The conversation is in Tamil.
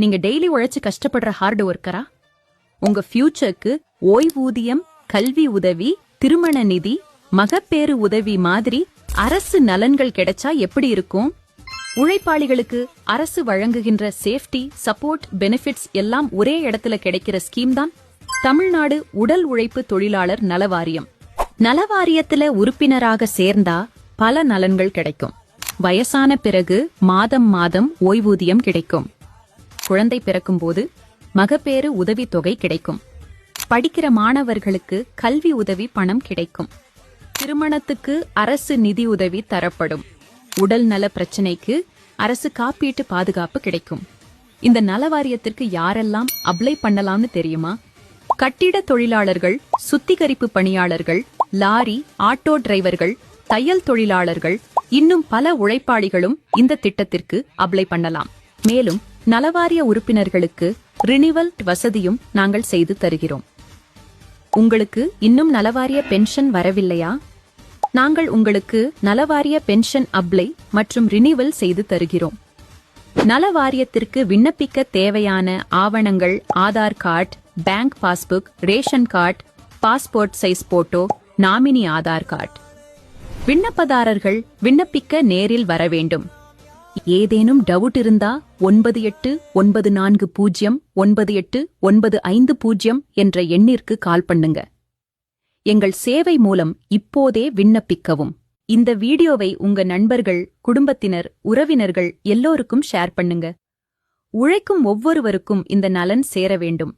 நீங்க டெய்லி உழைச்சு கஷ்டப்படுற ஹார்ட் ஒர்க்கரா உங்க ஃபியூச்சருக்கு ஓய்வூதியம் கல்வி உதவி திருமண நிதி மகப்பேறு உதவி மாதிரி அரசு நலன்கள் கிடைச்சா எப்படி இருக்கும்? உழைப்பாளிகளுக்கு அரசு வழங்குகின்ற சேஃப்டி சப்போர்ட் பெனிஃபிட்ஸ் எல்லாம் ஒரே இடத்துல கிடைக்கிற ஸ்கீம் தான் தமிழ்நாடு உடல் உழைப்பு தொழிலாளர் நலவாரியம். நலவாரியத்துல உறுப்பினராக சேர்ந்தா பல நலன்கள் கிடைக்கும். வயசான பிறகு மாதம் மாதம் ஓய்வூதியம் கிடைக்கும். குழந்தை பிறக்கும்போது மகப்பேறு உதவித்தொகை கிடைக்கும். படிக்கிற மாணவர்களுக்கு கல்வி உதவி பணம் கிடைக்கும். திருமணத்துக்கு அரசு நிதி உதவி தரப்படும். உடல் நல பிரச்சனைக்கு அரசு காப்பீட்டு பாதுகாப்பு கிடைக்கும். இந்த நல வாரியத்திற்கு யாரெல்லாம் அப்ளை பண்ணலாம்னு தெரியுமா? கட்டிட தொழிலாளர்கள் சுத்திகரிப்பு பணியாளர்கள் லாரி ஆட்டோ டிரைவர்கள் தையல் தொழிலாளர்கள் இன்னும் பல உழைப்பாளிகளும் இந்த திட்டத்திற்கு அப்ளை பண்ணலாம். மேலும் நலவாரிய உறுப்பினர்களுக்கு ரினிவல் வசதியும் நாங்கள் செய்து தருகிறோம். உங்களுக்கு இன்னும் நலவாரிய பென்ஷன் வரவில்லையா? நாங்கள் உங்களுக்கு நலவாரிய பென்ஷன் அப்ளை மற்றும் ரினிவல் செய்து தருகிறோம். நலவாரியத்திற்கு விண்ணப்பிக்க தேவையான ஆவணங்கள் Aadhaar card bank passbook ration card passport size photo nominee Aadhaar card. விண்ணப்பதாரர்கள் விண்ணப்பிக்க நேரில் வர வேண்டும். ஏதேனும் டவுட் இருந்தா ஒன்பது எட்டு ஒன்பது நான்கு பூஜ்ஜியம் ஒன்பது எட்டு ஒன்பது ஐந்து பூஜ்ஜியம் என்ற எண்ணிற்கு கால் பண்ணுங்க. எங்கள் சேவை மூலம் இப்போதே விண்ணப்பிக்கவும். இந்த வீடியோவை உங்க நண்பர்கள் குடும்பத்தினர் உறவினர்கள் எல்லோருக்கும் ஷேர் பண்ணுங்க. உழைக்கும் ஒவ்வொருவருக்கும் இந்த நலன் சேர வேண்டும்.